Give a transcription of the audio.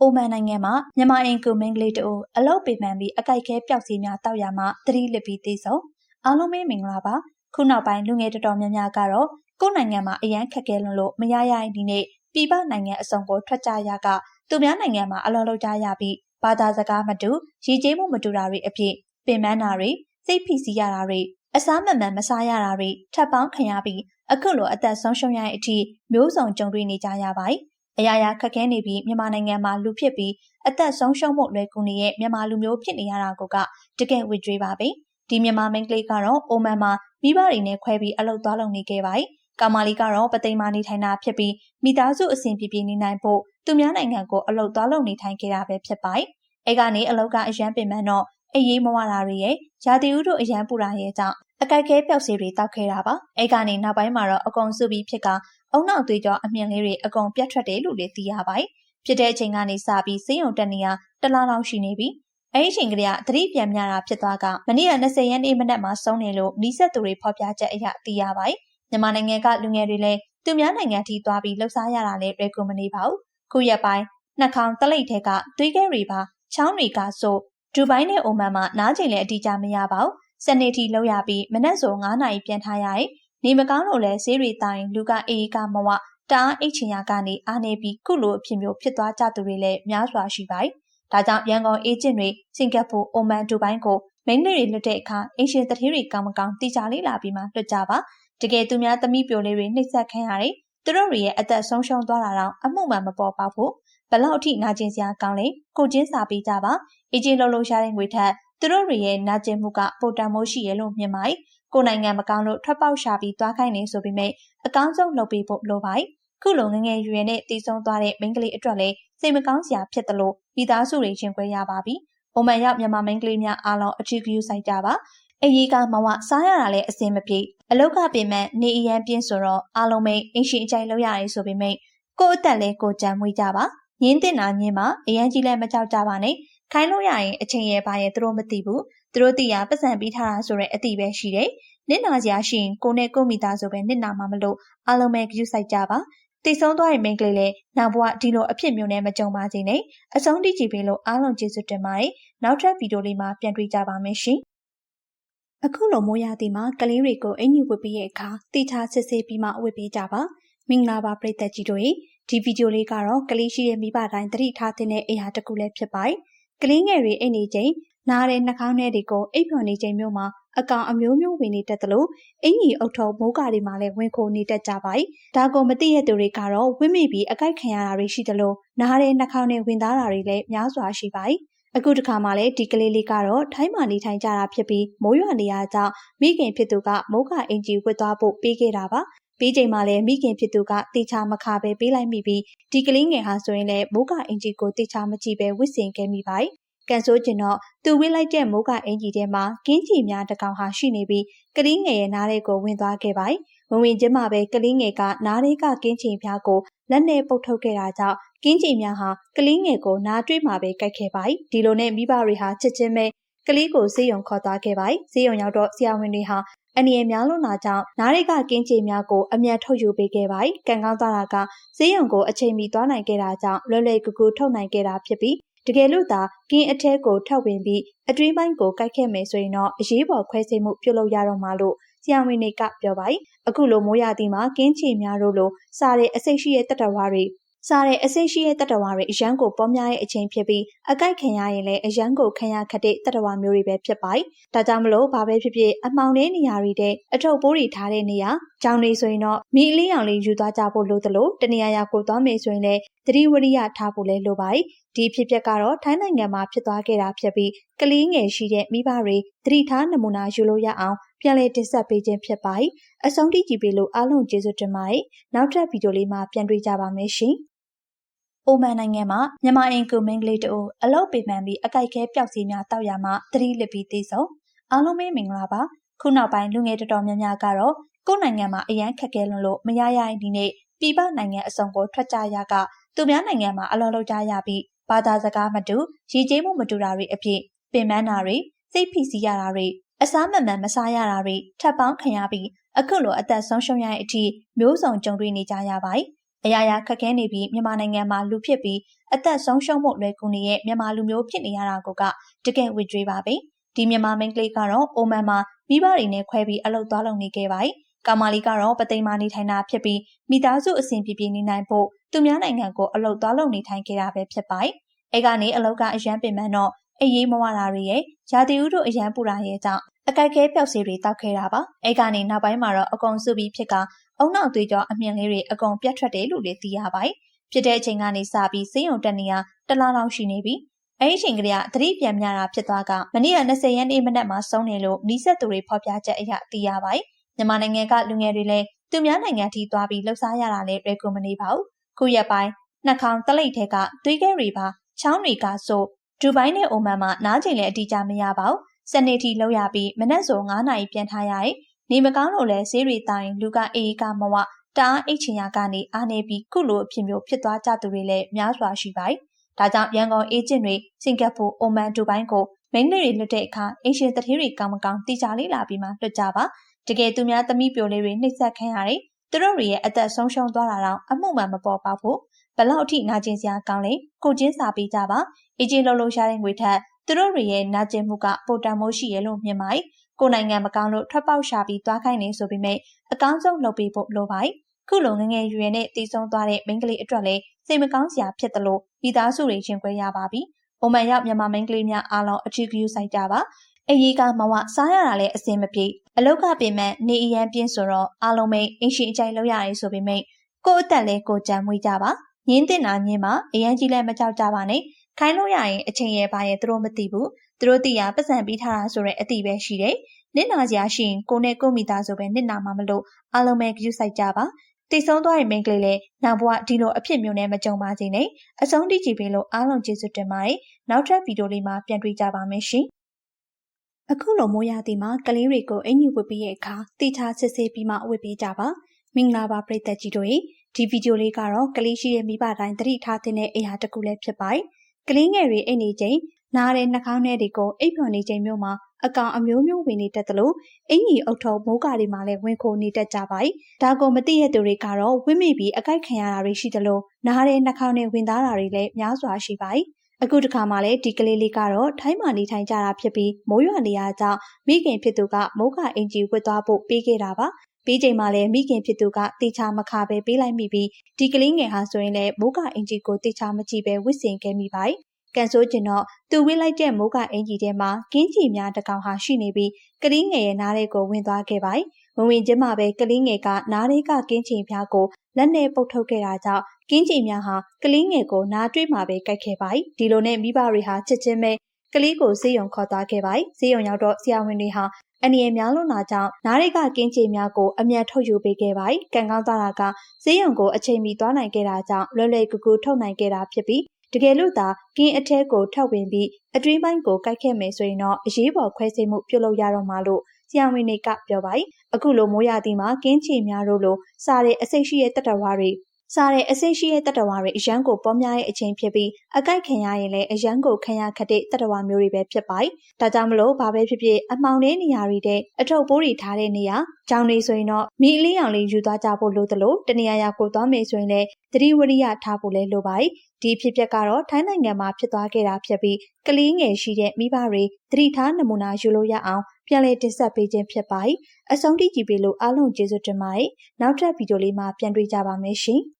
အိုမန်နိုင်ငံမှာမြန်မာအင်ကူမင်းကလေးတို့အလုတ်ပေမှန်ပြီးအကြိုက်ခဲပျောက်စီများတောက်ရမှသတိလစ်ပြီးသိဆုံးအားလုံးပဲမင်္ဂလာပါခုနောက်ပိုင်းလူငယ်တော်တော်များများကတော့ကိုယ်နိုင်ငံမှာအရန်ခက်ခဲလွန်းလို့မရရတဲ့ဒီနေ့ပြည်ပနိုင်ငံအစုံကိုထွက်ကြရကသူများနိုင်ငံမှာအလုံးလုံးကြရပြီးဘာသာစကားမတူရည်ကြေးမှုမတူတာတွေအဖြစ်ပင်ပန်းတာတွေစိတ်ဖိစီးရတာတွေအစားမမှန်မစားရတာတွေထပ်ပေါင်းခံရပြီးအခုလိုအသက်ဆုံးရှုံးရတဲ့အထိမျိုးစုံကြုံတွေ့နေကြရပါတယ် အရာရာခက်ခဲနေပြီးမြန်မာနိုင်ငံမှာလူဖြစ်ပြီးအသက်ဆုံးရှုံးမှုလွယ်ကူနေတဲ့မြန်မာလူမျိုးဖြစ်နေရတာကတကယ်ဝေကြွေးပါပဲဒီမြန်မာမိန်းကလေးကတော့အိုမန်မှာမိဘတွေနဲ့ခွဲပြီးအလုပ်သွားလုပ်နေခဲ့ပါတယ်ကာမာလီကတော့ပသိမ်မာနေထိုင်တာဖြစ်ပြီးမိသားစုအဆင်ပြေပြေနေနိုင်ဖို့သူများနိုင်ငံကိုအလုပ်သွားလုပ်နေထိုင်ခဲ့တာပဲဖြစ်ပါတယ်။အဲကနေအလုပ်ကအရန်ပင်ပန်းတော့အရေးမဝတာတွေရဲ့ရာသီဥတုအရန်ပူတာရဲ့ကြောင့်အကြိုက်ခဲပျောက်စီတွေတောက်ခဲ့တာပါ။အဲကနေနောက်ပိုင်းမှာတော့အကုန်စုပြီးဖြစ်က အုံနောက်သွေးကြောအမြင်လေးတွေအကုန်ပြတ်ထွက်တယ်လို့လည်းသိရပါတယ်။ဖြစ်တဲ့အချိန်ကနေစပြီးစေးရုံတက်နေရတလားလောက်ရှိနေပြီ။အဲဒီအချိန်ကလေးကသတိပြန်များတာဖြစ်သွားကမနေ့က20ရက်နေ့မနက်မှာဆုံးနေလို့နီးစပ်သူတွေဖော်ပြချက်အရသိရပါတယ်။မြန်မာနိုင်ငံကလူငယ်တွေလည်းသူများနိုင်ငံထိသွားပြီးလှုပ်ရှားရတာလည်းရဲကူမနေပါဘူး။ခုရက်ပိုင်းနှာခေါင်းတလိပ်ထဲကသွေးခဲတွေပါချောင်းတွေကဆိုဒူဘိုင်းနဲ့အိုမန်မှာနားကျင်လည်းအတိအကျမရပါဘူး။စနေတီလောက်ရပြီးမနက်ဆို9နာရီပြန်ထားရရင် နေမကောင်းလို့လဲဈေးတွေတိုင်းလူကအေးကမဝတအားအိတ်ချင်ရကနေအားနေပြီးခုလိုအဖြစ်မျိုးဖြစ်သွားကြသူတွေလည်းများစွာရှိပါတယ်။ဒါကြောင့်ရန်ကုန်အေဂျင့်တွေစင်ကာပူအိုမန်ဒူဘိုင်းကိုမိန်းကလေးတွေလွတ်တဲ့အခါအင်ရှင်တထေးတွေကောင်းမကောင်းတိကျလေးလာပြီးမှလွတ်ကြပါတကယ်သူများသမီးပြိုလေးတွေနှိပ်စက်ခံရတယ်သူတို့တွေရဲ့အသက်ဆုံးရှုံးသွားတာတော့အမှုမှန်မပေါ်ပေါက်ဘူးဘလောက်အထိနာကျင်စရာကောင်းလဲကိုချင်းစာပေးကြပါအေဂျင့်လုံးလုံးရှားတဲ့ငွေထက်သူတို့တွေရဲ့နာကျင်မှုကပိုတန်မိုးရှိရလို့မြင်ပါတယ် ကိုနိုင်ငံမကောင်းလို့ထွက်ပေါက်ရှာပြီးသွားခိုင်းနေဆိုပေမဲ့အကောင်းဆုံးလုပ်ပေးဖို့လိုပါတယ်ခုလိုငငယ်ရွယ်နဲ့တည်ဆုံသွားတဲ့မိန်းကလေးအတွက်လည်းစိတ်မကောင်းစရာဖြစ်တယ်လို့မိသားစုတွေရှင်ခွဲရပါပြီ။အိုမန်ရောက်မြန်မာမိန်းကလေးများအားလုံးအထူးဂရုစိုက်ကြပါ။အရေးကမဝစားရတာလည်းအစင်မပြေအလောက်ကပြင်မဲ့နေအရန်ပြင်းဆိုတော့အားလုံးမိတ်အင်ရှင်အကြိုက်လောက်ရတယ်ဆိုပေမဲ့ကို့အသက်လဲကိုကြံမွေးကြပါ။ညင်းတင်တာညင်းပါအရန်ကြီးလည်းမကြောက်ကြပါနဲ့။ခိုင်းလို့ရရင်အချိန်ရဲ့ဘာရဲ့သူတို့မသိဘူး။ သူတို့သိရပတ်စံပြီးထားတာဆိုတဲ့အတိပဲရှိတယ်။နစ်နာစရာရှိရင်ကိုနဲ့ကိုမိသားဆိုပဲနစ်နာမှာမလို့အားလုံးပဲကြည့်စိုက်ကြပါတည်ဆုံးသွားတဲ့မိန်းကလေးလည်းနောက်ဘဝဒီလိုအဖြစ်မျိုးနဲ့မကြုံပါစေနဲ့အဆုံးထိကြည့်ပေးလို့အားလုံးကျေးဇူးတင်ပါတယ်နောက်ထပ်ဗီဒီယိုလေးမှာပြန်တွေ့ကြပါမယ်ရှင်အခုလိုမိုးရသည်မှာကလေးတွေကိုအင်ကြီးဝတ်ပြီးရဲ့အခါတိထားစစ်ဆေးပြီးမှဝတ်ပေးကြပါမင်္ဂလာပါပရိသတ်ကြီးတို့ရေဒီဗီဒီယိုလေးကတော့ကလေးရှိတဲ့မိဘတိုင်းသတိထားတဲ့အရာတစ်ခုလည်းဖြစ်ပါတယ်ကလေးငယ်တွေအိတ်နေချိန် နားတဲ့နှာခေါင်းထဲတွေကိုအိပ်ပျော်နေချိန်မျိုးမှာအကောင်အမျိုးမျိုးဝင်နေတတ်သလိုအင်ကြီးအုပ်ထုံမိုးကာတွေမှာလည်းဝင်ခိုနေတတ်ကြပါ යි ။ဒါကိုမသိရတဲ့သူတွေကတော့ဝင့်မိပြီးအကြိုက်ခံရတာတွေရှိသလိုနားတဲ့နှာခေါင်းနဲ့ဝင်သားတာတွေလည်းများစွာရှိပါ යි ။အခုတခါမှလည်းဒီကလေးလေးကတော့ထိုင်းမှာနေထိုင်ကြတာဖြစ်ပြီးမိုးရွာနေရကြောင်းမိခင်ဖြစ်သူကမိုးကအင်ကြီးဝတ်သွားဖို့ပေးခဲ့တာပါ။ပြီးချိန်မှာလည်းမိခင်ဖြစ်သူကတေချာမခါပဲပေးလိုက်မိပြီးဒီကလေးငယ်ဟာဆိုရင်လည်းမိုးကအင်ကြီးကိုတေချာမကြည့်ပဲဝစ်စင်ခဲ့မိပါ යි ကန်ဆိုးကျင်တော့သူဝစ်လိုက်တဲ့မိုးကအင်ကြီးထဲမှာကင်းချီများတကောင်ဟာရှိနေပြီးကလေးငယ်ရဲ့နားလေးကိုဝင်သွားခဲ့ပါတယ်။ဝင်ဝင်ချင်းမှပဲကလေးငယ်ကနားလေးကကင်းချီပြားကိုလက်နဲ့ပုတ်ထုတ်ခဲ့တာကြောင့်ကင်းချီများဟာကလေးငယ်ကိုနားတွေးမှပဲကြိုက်ခဲ့ပါတယ်။ဒီလိုနဲ့မိဘတွေဟာချစ်ချင်းပဲကလေးကိုဆေးရုံခေါ်သွားခဲ့ပါတယ်။ဆေးရုံရောက်တော့ဆရာဝန်တွေဟာအနည်းအများလွန်တာကြောင့်နားရိကကင်းချေများကိုအမြန်ထုတ်ယူပေးခဲ့ပါတယ်။ကံကောင်းသွားတာကဈေးရုံကိုအချိန်မီသွားနိုင်ခဲ့တာကြောင့်လွယ်လွယ်ကူကူထုတ်နိုင်ခဲ့တာဖြစ်ပြီး တကယ်လို့သာကင်းအထဲကိုထပ်ဝင်ပြီးအတွင်းပိုင်းကိုကိုက်ခဲ့မယ်ဆိုရင်တော့အရေးပေါ်ခွဲစိတ်မှုပြုလုပ်ရတော့မှာလို့ဆရာဝန်တွေကပြောပါတယ်။အခုလိုမိုးရသည်မှာကင်းချီများတို့လိုစားတဲ့အစိတ်ရှိတဲ့တတဝါတွေစားတဲ့အစိတ်ရှိတဲ့တတဝါတွေအရန်ကိုပေါများတဲ့အချိန်ဖြစ်ပြီးအကြိုက်ခံရရင်လည်းအရန်ကိုခံရခက်တဲ့တတဝါမျိုးတွေပဲဖြစ်ပါတယ်။ဒါကြောင့်မလို့ဘာပဲဖြစ်ဖြစ်အမှောင်တဲ့နေရာတွေတဲ့အထုပ်ပိုးတွေထားတဲ့နေရာကြောင်နေဆိုရင်တော့မိအလေးအောင်လေးယူသွားကြဖို့လိုသလိုတနေရာရာကိုသွားမယ်ဆိုရင်လည်းသတိဝရိယထားဖို့လည်းလိုပါတယ်။ဒီဖြစ်ပျက်ကတော့ထိုင်းနိုင်ငံမှာဖြစ်သွားခဲ့တာဖြစ်ပြီးကလေးငယ်ရှိတဲ့မိဘတွေသတိထားနမူနာယူလို့ရအောင်ပြန်လည်တင်ဆက်ပေးခြင်းဖြစ်ပါတယ်။အဆုံးထိကြည့်ပေးလို့အားလုံးကျေးဇူးတင်ပါတယ်။နောက်ထပ်ဗီဒီယိုလေးမှာပြန်တွေ့ကြပါမယ်ရှင်။အိုမန်နိုင်ငံမှာမြန်မာအင်ကူမင်းကလေးတို့အလုတ်ပေမှန်ပြီးအကြိုက်ခဲပျောက်စီများတောက်ရမှသတိလစ်ပြီးသိဆုံးအားလုံးပဲမင်္ဂလာပါခုနောက်ပိုင်းလူငယ်တော်တော်များများကတော့ ကိုယ်နိုင်ငံမှာအရန်ခက်ခဲလွန်းလို့မရရတဲ့ဒီနေ့ပြည်ပနိုင်ငံအစုံကိုထွက်ကြရကသူများနိုင်ငံမှာအလုံးလုံးကြရပြီးဘာသာစကားမတူရည်ကြေးမှုမတူတာတွေအဖြစ်ပင်ပန်းတာတွေစိတ်ဖိစီးရတာတွေအစားမမှန်မစားရတာတွေထပ်ပေါင်းခံရပြီးအခုလိုအသက်ဆုံးရှုံးရတဲ့အထိမျိုးစုံကြုံတွေ့နေကြရပါတယ်အရာရာခက်ခဲနေပြီးမြန်မာနိုင်ငံမှာလူဖြစ်ပြီးအသက်ဆုံးရှုံးမှုလွယ်ကူနေတဲ့မြန်မာလူမျိုးဖြစ်နေရတာကိုကတကယ်ဝေကြွေးပါပဲဒီမြန်မာမိန်းကလေးကတော့အိုမန်မှာမိဘတွေနဲ့ခွဲပြီးအလုပ်သွားလုပ်နေခဲ့ပါတယ် ကာမာလီကတော့ပသိမ်မာနေထိုင်တာဖြစ်ပြီးမိသားစုအစဉ်ပြေပြေနေနိုင်ဖို့သူများနိုင်ငံကိုအလုပ်သွားလုပ်နေထိုင်ခဲ့တာပဲဖြစ်ပါတယ်အဲကနေအလုပ်ကအရန်ပင်ပန်းတော့အေးရေးမဝတာတွေရဲ့ရာသီဥတုအရန်ပူတာရဲ့ကြောင့်အကြိုက်ခဲပျောက်စီတွေတောက်ခဲ့တာပါအဲကနေနောက်ပိုင်းမှာတော့အကုန်စုပြီးဖြစ်ကအုံနောက်သွေးကြောအမြင်လေးတွေအကုန်ပြတ်ထွက်တယ်လို့လည်းသိရပါတယ်ဖြစ်တဲ့အချိန်ကနေစပြီးစေယုံတက်နေရတလားလောက်ရှိနေပြီအဲ့ဒီအချိန်ကလေးကသတိပြန်မြတာဖြစ်သွားကမနေ့က20ရက်နေ့မနက်မှာဆုံးနေလို့နီးစက်သူတွေဖော်ပြချက်အရသိရပါတယ် မြန်မာနိုင်ငံကလူငယ်တွေလည်းသူများနိုင်ငံထိသွားပြီးလှုပ်ရှားရတာလည်းရေကူမနေပါဘူးခုရက်ပိုင်းနှာခေါင်းတလိပ်ထဲကသွေးခဲတွေပါချောင်းတွေကဆိုဒူဘိုင်းနဲ့အိုမန်မှာနားကျင်လည်းအတိအကျမရပါဘူးစနေတီလောက်ရပြီးမနက်ဆို9နာရီပြန်ထားရတယ်နေမကောင်းလို့လဲဆေးတွေတိုင်လူကအေးကမဝတအားအိတ်ချင်ရကနေအားနေပြီးခုလိုအဖြစ်မျိုးဖြစ်သွားကြသူတွေလည်းများစွာရှိပါတယ်ဒါကြောင့်ရန်ကုန်အေဂျင့်တွေစင်ကာပူအိုမန်ဒူဘိုင်းကိုမိန်းကလေးတွေလွတ်တဲ့အခါအင်ရှင်တထေးတွေကောင်းမကောင်းတိကျလေးလာပြီးမှလွတ်ကြပါ တကယ်သူများသမီးပြိုလေးတွေနှိပ်စက်ခံရတယ်သူတို့တွေရဲ့အသက်ဆုံးရှုံးသွားတာတော့အမှုမှန်မပေါ်ပါဘူးဘလောက်အထိနာကျင်စရာကောင်းလဲကိုချင်းစာပေးကြပါအေဂျင့်လှုပ်လှုပ်ရှားတဲ့ငွေထက်သူတို့တွေရဲ့နာကျင်မှုကပိုတန်မိုးရှိရလို့မြင်ပါတယ်ကိုနိုင်ငံမကောင်းလို့ထွက်ပေါက်ရှာပြီးသွားခိုင်းနေဆိုပေမဲ့အကောင်းဆုံးလုပ်ပေးဖို့လိုပါတယ်ခုလိုငငယ်ရွယ်နဲ့တည်ဆုံသွားတဲ့မိန်းကလေးအတွက်လည်းစိတ်မကောင်းစရာဖြစ်တယ်လို့မိသားစုတွေချင်းခွဲရပါပြီ။အိုမန်ရောက်မြန်မာမိန်းကလေးများအားလုံးအထူးဂရုစိုက်ကြပါ။ အရေးကမဝစားရတာလည်းအစင်မပြေအလောက်ကပင်မဲ့နေအရန်ပြင်းဆိုတော့အားလုံးမိအင်ရှင်အကြိုက်လောက်ရတယ်ဆိုပေမဲ့ကိုယ့်အသက်လည်းကိုကြံမွေးကြပါ။ညင်းတင်တာညင်းမှာအရန်ကြီးလည်းမကြောက်ကြပါနဲ့။ခိုင်းလို့ရရင်အချိန်ရဲ့ဘာရဲ့သူတို့မသိဘူး။သူတို့သိရပတ်စံပြီးထားတာဆိုတဲ့အတိပဲရှိတယ်။နစ်နာစရာရှိရင်ကိုနဲ့ကိုမိသားစုပဲနစ်နာမှာမလို့အားလုံးပဲကြည့်စိုက်ကြပါတည်ဆုံးသွားတဲ့မိန်းကလေးလည်းနောက်ဘဝဒီလိုအဖြစ်မျိုးနဲ့မကြုံပါစေနဲ့အဆုံးထိကြည့်ပေးလို့အားလုံးကျေးဇူးတင်ပါတယ်နောက်ထပ်ဗီဒီယိုလေးမှာပြန်တွေ့ကြပါမယ်ရှင် အခုလိုမိုးရသည်မှာကလေးတွေကိုအင်ကြီးဝတ်ပြီးရဲ့အခါတိချာစစ်ဆေးပြီးမှဝတ်ပေးကြပါမင်္ဂလာပါပရိသတ်ကြီးတို့ဒီဗီဒီယိုလေးကတော့ကလေးရှိရဲ့မိဘတိုင်းသတိထားတဲ့အရာတစ်ခုလည်းဖြစ်ပါတယ်ကလေးငယ်တွေအိတ်နေချိန်နားတဲ့နှာခေါင်းထဲတွေကိုအိပ်ပျော်နေချိန်မျိုးမှာအကောင်အမျိုးမျိုးဝင်နေတတ်သလိုအင်ကြီးအုပ်ထုံမိုးကာတွေမှာလည်းဝင်ခိုနေတတ်ကြပါတယ်။ဒါကိုမသိရတဲ့သူတွေကတော့ဝင့်မိပြီးအကြိုက်ခံရတာတွေရှိသလိုနားတဲ့နှာခေါင်းနဲ့ဝင်သားတာတွေလည်းများစွာရှိပါတယ်။ အခုတခါမှလည်းဒီကလေးလေးကတော့ထိုင်းမှာနေထိုင်ကြတာဖြစ်ပြီးမိုးရွာနေရကြောင်းမိခင်ဖြစ်သူကမိုးကအင်ကြီးဝတ်သွားဖို့ပေးခဲ့တာပါ။ပြီးချိန်မှာလည်းမိခင်ဖြစ်သူကတေချာမခါပဲပေးလိုက်မိပြီးဒီကလေးငယ်ဟာဆိုရင်လည်းမိုးကအင်ကြီးကိုတေချာမကြည့်ပဲဝစ်စင်ခဲ့မိပါတယ်ကန်ဆိုးကျင်တော့သူဝစ်လိုက်တဲ့မိုးကအင်ကြီးထဲမှာကင်းကြီးများတကောင်ဟာရှိနေပြီးကလေးငယ်ရဲ့နားလေးကိုဝင်သွားခဲ့ပါတယ်။ ဝင်ဝင်ချင်းမှာပဲကလေးငယ်ကနားလေးကကင်းချင်ပြားကိုလက်နဲ့ပုတ်ထုတ်ခဲ့တာကြောင့်ကင်းချင်များဟာကလေးငယ်ကိုနားတွေးမှာပဲကြိုက်ခဲ့ပါတယ်။ဒီလိုနဲ့မိဘတွေဟာချစ်ချင်းပဲကလေးကိုဈေးရုံခေါ်သွားခဲ့ပါတယ်။ဈေးရုံရောက်တော့ဆရာဝန်တွေဟာအနေအများလုံးလာကြောင်းနားရိကကင်းချေများကိုအမြန်ထုတ်ယူပေးခဲ့ပါတယ်။ကံကောင်းသွားတာကဈေးရုံကိုအချိန်မီသွားနိုင်ခဲ့တာကြောင့်လွယ်လွယ်ကူကူထုတ်နိုင်ခဲ့တာဖြစ်ပြီးတကယ်လို့သာကင်းအထဲကိုထောက်ဝင်ပြီးအတွင်းပိုင်းကိုကိုက်ခဲ့မယ်ဆိုရင်တော့အရေးပေါ်ခွဲစိတ်မှုပြုလုပ်ရတော့မှာလို့ ဆရာဝန်တွေကပြောပါတယ်အခုလိုမိုးရသည်မှာကင်းချီများတို့လိုစားတဲ့အစိတ်ရှိတဲ့တတဝါတွေစားတဲ့အစိတ်ရှိတဲ့တတဝါတွေအရန်ကိုပေါ်များတဲ့အချိန်ဖြစ်ပြီးအကြိုက်ခံရရင်လည်းအရန်ကိုခံရခတဲ့တတဝါမျိုးတွေပဲဖြစ်ပါတယ်။ဒါကြောင့်မလို့ဘာပဲဖြစ်ဖြစ်အမှောင်တဲ့နေရာတွေတဲ့အထုပ်ပိုးတွေထားတဲ့နေရာကြောင်နေဆိုရင်တော့မိအလေးအောင်လေးယူသွားကြဖို့လိုသလိုတနေရာရာကိုသွားမယ်ဆိုရင်လည်းသတိဝရိယထားဖို့လည်းလိုပါတယ်။ဒီဖြစ်ပျက်ကတော့ထိုင်းနိုင်ငံမှာဖြစ်သွားခဲ့တာဖြစ်ပြီးကလေးငယ်ရှိတဲ့မိဘတွေသတိထားနမူနာယူလို့ရအောင် ပြန်လည်တင်ဆက်ပေးခြင်းဖြစ်ပါတယ်။အဆုံးထိကြည့်ပေးလို့အားလုံးကျေးဇူးတင်ပါတယ်။နောက်ထပ်ဗီဒီယိုလေးမှာပြန်တွေ့ကြပါမယ်ရှင်။